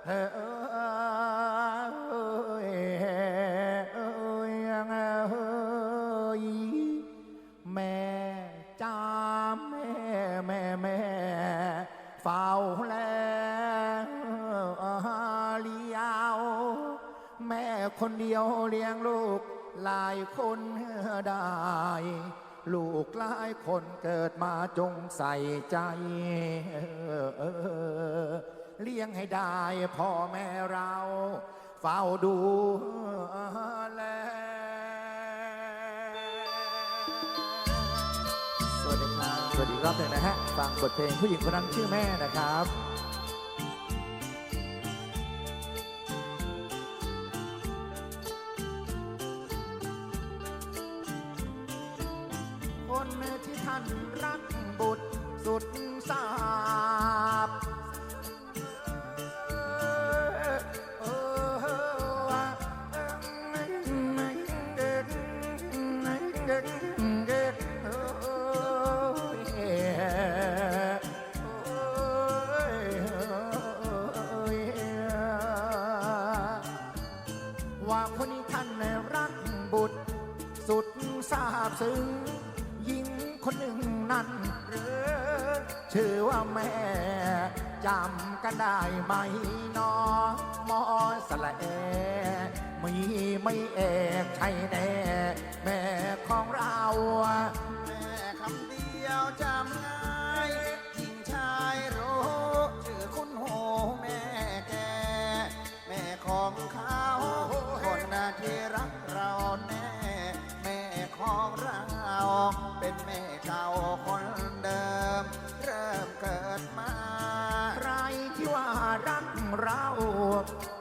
แม่จ้าแม่แม่แม่เฝ้าแลเลี้ยว แม่คนเดียวเลี้ยงลูกหลายคนได้ ลูกหลายคนเกิดมาจงใส่ใจ เลี้ยงให้ได้พ่อแม่เรา เฝ้าดูแลสวัสดีครับ สวัสดีรอบหนึ่งนะฮะ ฟังบทเพลงผู้หญิงคนนั้นชื่อแม่นะครับคนที่ท่านรักบุตรสุดสาบ ซึ้งยิ่งคนหนึ่งนั้นหรือชื่อว่าแม่จำกันได้ไหมนอมอสละเอมีไม่เอกใช่แน่แม่ ของเรา เป็นแม่เก่าคนเดิม เริ่มเกิดมา ใครที่ว่ารักเรา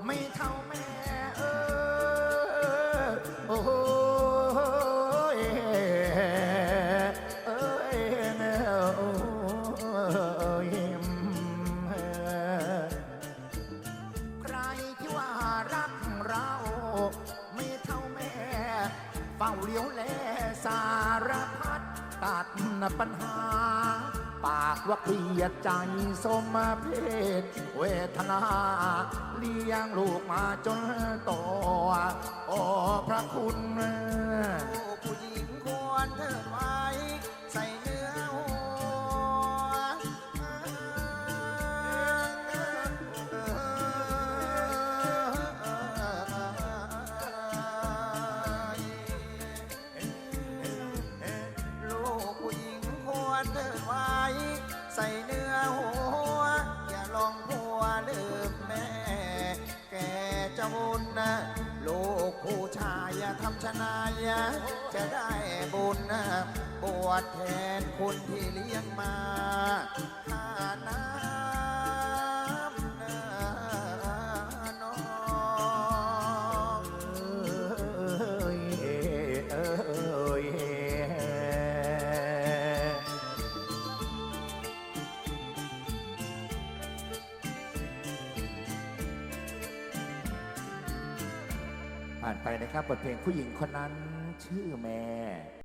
ไม่เท่าแม่เออโอ้ยเอ้ยโอ้ยใครที่ว่ารักเรา ไม่เท่าแม่เฝ้าเลี้ยวแล สารพัดตัดปัญหา ปากว่าเกลียดใจสมเพศเวทนา เลี้ยงลูกมาจนโตโอ้พระคุณ เทิดไว้ ใส่เนื้อหัว อย่าลองหัวลืมแม่ แกจะบุญนะลูกผู้ชายอย่าทำชนายจะได้บุญนะบวชแทนคุณที่เลี้ยงมาข้านา ผ่านไปนะครับบทเพลงผู้หญิงคนนั้นชื่อแม่